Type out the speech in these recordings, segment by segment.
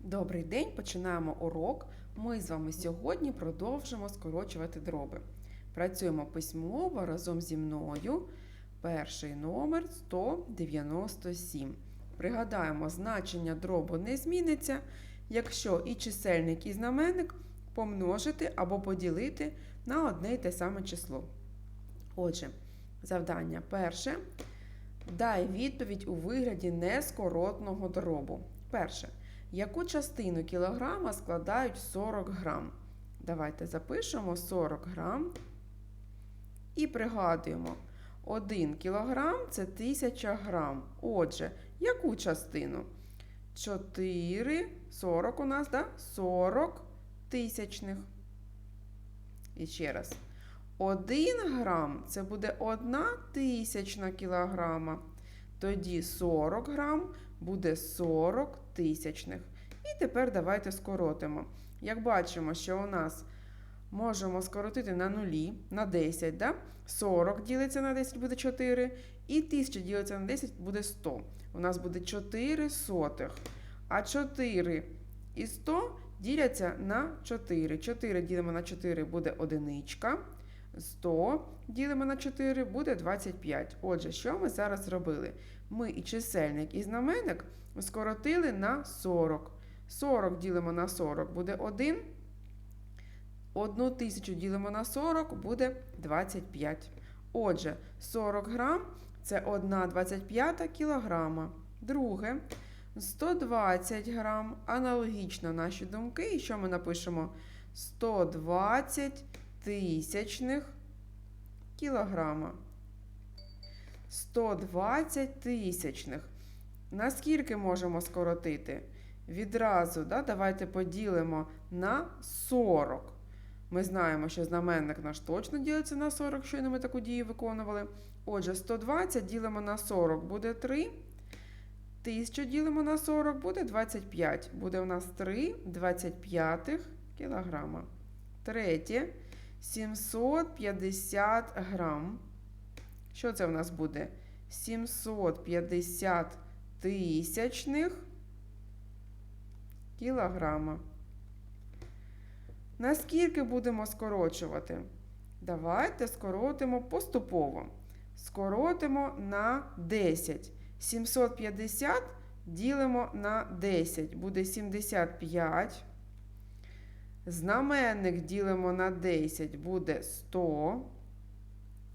Добрий день, починаємо урок. Ми з вами сьогодні продовжимо скорочувати дроби. Працюємо письмово разом зі мною. Перший номер 197. Пригадаємо, значення дробу не зміниться, якщо і чисельник, і знаменник помножити або поділити на одне й те саме число. Отже, завдання перше. Дай відповідь у вигляді нескоротного дробу. Перше. Яку частину кілограма складають 40 грам? Давайте запишемо 40 грам і пригадуємо. 1 кілограм це 1000 грам. Отже, яку частину? 4, 40 у нас, да? 40 тисячних. І ще раз. 1 грам це буде 1 тисячна кілограма. Тоді 40 грам буде 40 тисячних. І тепер давайте скоротимо. Як бачимо, що у нас можемо скоротити на нулі, на 10, да? 40 ділиться на 10 буде 4, і 1000 ділиться на 10 буде 100. У нас буде 4 сотих. А 4 і 100 діляться на 4. 4 ділимо на 4 буде одиничка. 100 ділимо на 4 буде 25. Отже, що ми зараз зробили? Ми і чисельник, і знаменник скоротили на 40. 40 ділимо на 40 буде 1. 1 тисячу ділимо на 40 буде 25. Отже, 40 грам це 1 25 кілограма. Друге, 120 грам. Аналогічно наші думки. І що ми напишемо? 120 тисячних кілограма. 120 тисячних. Наскільки можемо скоротити? Відразу, да, давайте поділимо на 40. Ми знаємо, що знаменник наш точно ділиться на 40, щойно ми таку дію виконували. Отже, 120 ділимо на 40 буде 3. 1000 ділимо на 40 буде 25. Буде у нас 3 25 кілограма. Третє 750 грам. Що це в нас буде? 750 тисячних кілограма. Наскільки будемо скорочувати? Давайте скоротимо поступово. Скоротимо на 10. 750 ділимо на 10. Буде 75. Знаменник ділимо на 10 буде 100.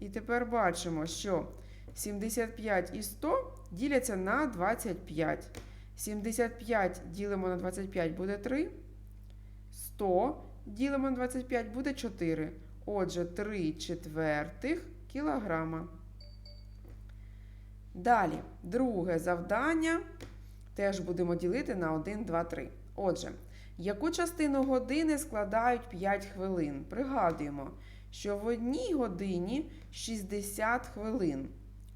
І тепер бачимо, що 75 і 100 діляться на 25. 75 ділимо на 25 буде 3. 100 ділимо на 25 буде 4. Отже, 3 четвертих кілограма. Далі, друге завдання. Теж будемо ділити на 1, 2, 3. Отже, яку частину години складають 5 хвилин? Пригадуємо, що в одній годині 60 хвилин.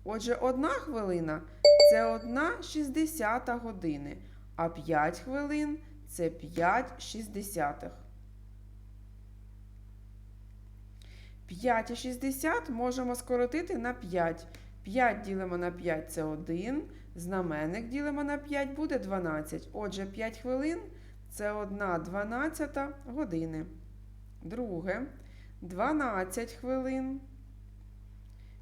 Отже, одна хвилина це одна 60 години, а 5 хвилин це 5 шістдесятих. 5,60 можемо скоротити на 5. 5 ділимо на 5 це 1. Знаменник ділимо на 5 буде 12. Отже, 5 хвилин це 1 12 години. Друге. 12 хвилин.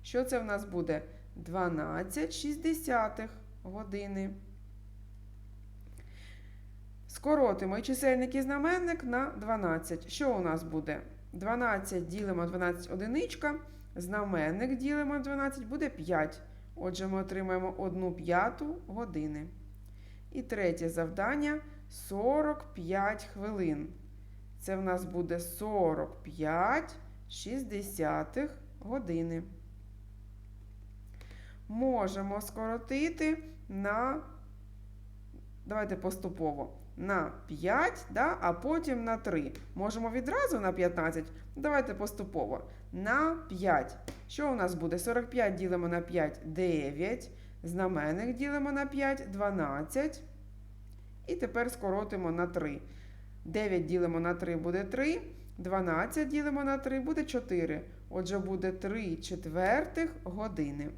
Що це в нас буде? 12 шістдесятих години. Скоротимо чисельник і знаменник на 12. Що у нас буде? 12 ділимо 12 одиничка. Знаменник ділимо на 12 буде 5. Отже, ми отримаємо 1 п'яту години. І третє завдання 45 хвилин. Це в нас буде 45 шістдесятих години. Можемо скоротити на, давайте поступово, на 5, да, а потім на 3. Можемо відразу на 15. Давайте поступово. На 5. Що у нас буде? 45 ділимо на 5 9. Знаменник ділимо на 5 12. І тепер скоротимо на 3. 9 ділимо на 3 буде 3. 12 ділимо на 3 буде 4. Отже, буде 3 четвертих години.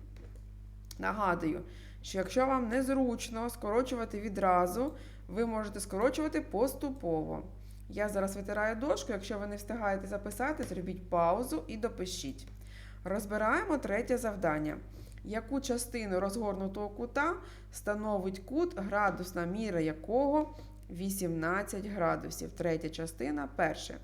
Нагадую, що якщо вам незручно скорочувати відразу, ви можете скорочувати поступово. Я зараз витираю дошку, якщо ви не встигаєте записати, зробіть паузу і допишіть. Розбираємо третє завдання. Яку частину розгорнутого кута становить кут, градусна міра якого 18 градусів? Третя частина перше.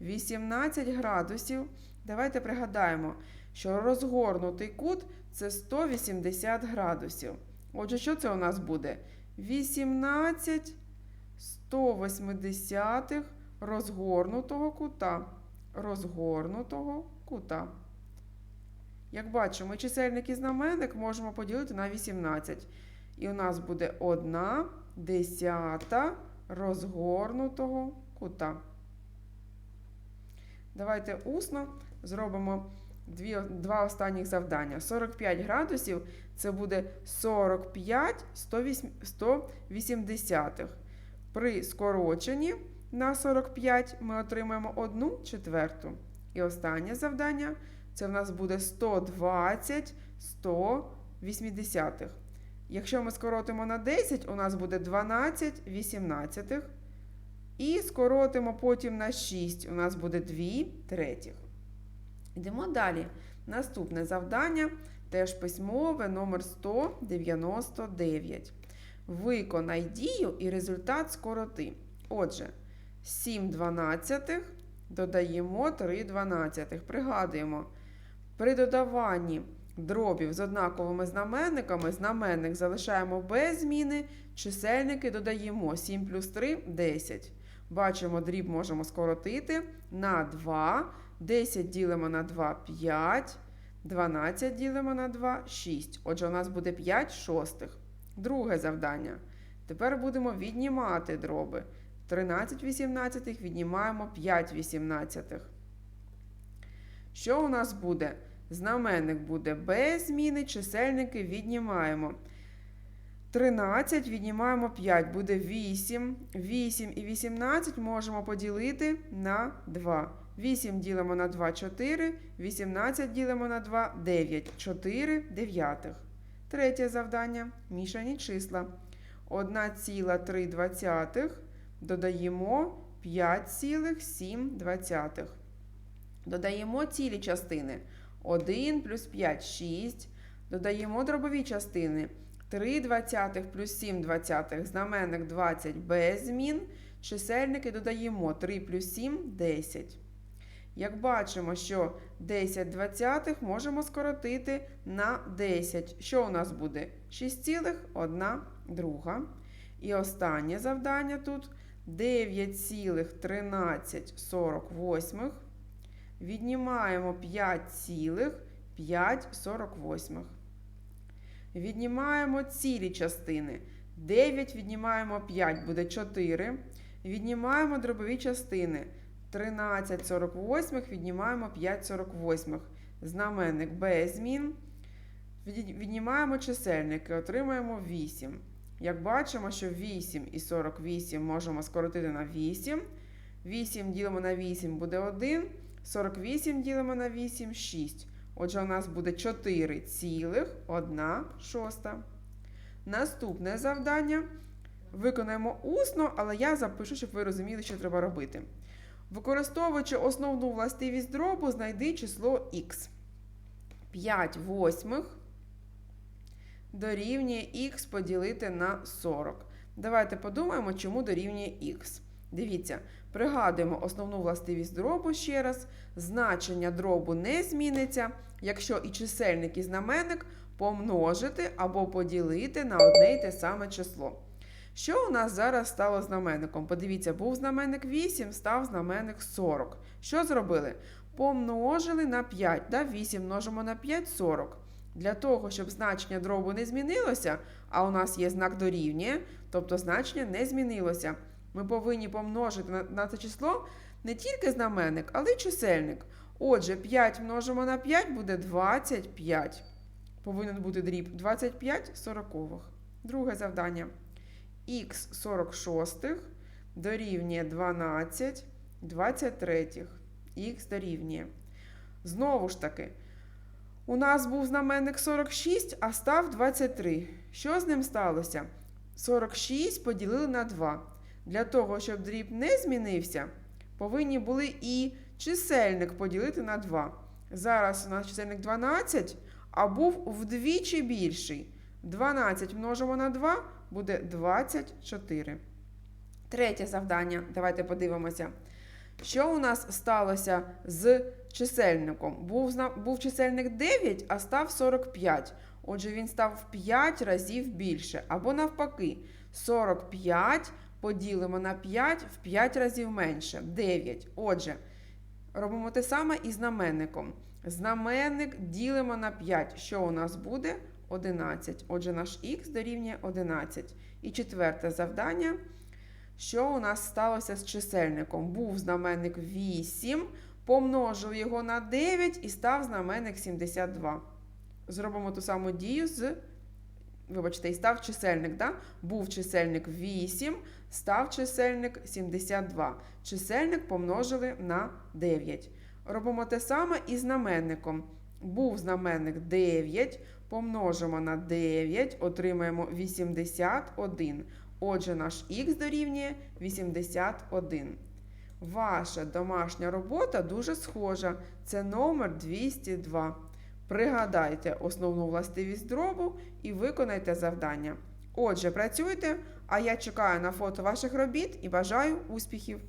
18 градусів. Давайте пригадаємо, що розгорнутий кут це 180 градусів. Отже, що це у нас буде? 18 180 розгорнутого кута. Розгорнутого кута. Як бачимо, чисельник і знаменник можемо поділити на 18. І у нас буде 1 десята розгорнутого кута. Давайте усно зробимо дві, два останніх завдання. 45 градусів це буде 45 180. При скороченні на 45 ми отримаємо 1 четверту. І останнє завдання це в нас буде 120 180. Якщо ми скоротимо на 10, у нас буде 12 18. І скоротимо потім на 6, у нас буде 2 третіх. Йдемо далі. Наступне завдання теж письмове номер 199. Виконай дію і результат скороти. Отже, 7 дванадцятих додаємо 3 дванадцятих. Пригадуємо, при додаванні дробів з однаковими знаменниками знаменник залишаємо без зміни, чисельники додаємо 7 плюс 3 10. Бачимо, дріб можемо скоротити на 2. 10 ділимо на 2 5. 12 ділимо на 2 6. Отже, у нас буде 5 шостих. Друге завдання. Тепер будемо віднімати дроби. 13 18 віднімаємо 5 18. Що у нас буде? Знаменник буде без зміни, чисельники віднімаємо. 13 віднімаємо 5, буде 8. 8 і 18 можемо поділити на 2. 8 ділимо на 2 4, 18 ділимо на 2 9, 4 дев'ятих. Третє завдання мішані числа. 1,3 додаємо 5,7. Додаємо цілі частини. 1 плюс 5 6. Додаємо дробові частини. 3 двадцятих плюс 7 двадцятих, знаменник 20 без змін. Чисельники додаємо 3 плюс 7 10. Як бачимо, що 10 двадцятих можемо скоротити на 10. Що у нас буде? 6,1 друга. І останнє завдання тут 9,1348. Віднімаємо 5,548. Віднімаємо цілі частини. 9 віднімаємо 5, буде 4. Віднімаємо дробові частини. 13 48 віднімаємо 5 48. Знаменник без змін. Віднімаємо чисельники, отримаємо 8. Як бачимо, що 8 і 48 можемо скоротити на 8. 8 ділимо на 8 буде 1. 48 ділимо на 8 6. Отже, у нас буде 4,1 шоста. Наступне завдання. Виконаємо усно, але я запишу, щоб ви розуміли, що треба робити. Використовуючи основну властивість дробу, знайди число х. 5 восьмих дорівнює х поділити на 40. Давайте подумаємо, чому дорівнює х. Дивіться, пригадуємо основну властивість дробу ще раз. Значення дробу не зміниться, якщо і чисельник, і знаменник помножити або поділити на одне й те саме число. Що у нас зараз стало знаменником? Подивіться, був знаменник 8, став знаменник 40. Що зробили? Помножили на 5. Да? 8 множимо на 5 40. Для того, щоб значення дробу не змінилося, а у нас є знак дорівнює, тобто значення не змінилося. Ми повинні помножити на, це число не тільки знаменник, але й чисельник. Отже, 5 множимо на 5 буде 25. Повинен бути дріб 25 сорокових. Друге завдання. Х 46 дорівнює 12 23. Х дорівнює. Знову ж таки, У нас був знаменник 46, а став 23. Що з ним сталося? 46 поділили на 2. Для того, щоб дріб не змінився, повинні були і чисельник поділити на 2. Зараз у нас чисельник 12, а був вдвічі більший. 12 множимо на 2 буде 24. Третє завдання. Давайте подивимося. Що у нас сталося з чисельником? Був, був чисельник 9, а став 45. Отже, він став в 5 разів більше. Або навпаки, 45 поділимо на 5 в 5 разів менше. 9. Отже, робимо те саме і знаменником. Знаменник ділимо на 5. Що у нас буде? 11. Отже, наш х дорівнює 11. І четверте завдання. Що у нас сталося з чисельником? Був знаменник 8, помножив його на 9 і став знаменник 72. Зробимо ту саму дію з. Вибачте, і став чисельник, да? Був чисельник 8, став чисельник 72. Чисельник помножили на 9. Робимо те саме і знаменником. Був знаменник 9, помножимо на 9, отримаємо 81. Отже, наш х дорівнює 81. Ваша домашня робота дуже схожа. Це номер 202. Пригадайте основну властивість дробу і виконайте завдання. Отже, працюйте, а я чекаю на фото ваших робіт і бажаю успіхів!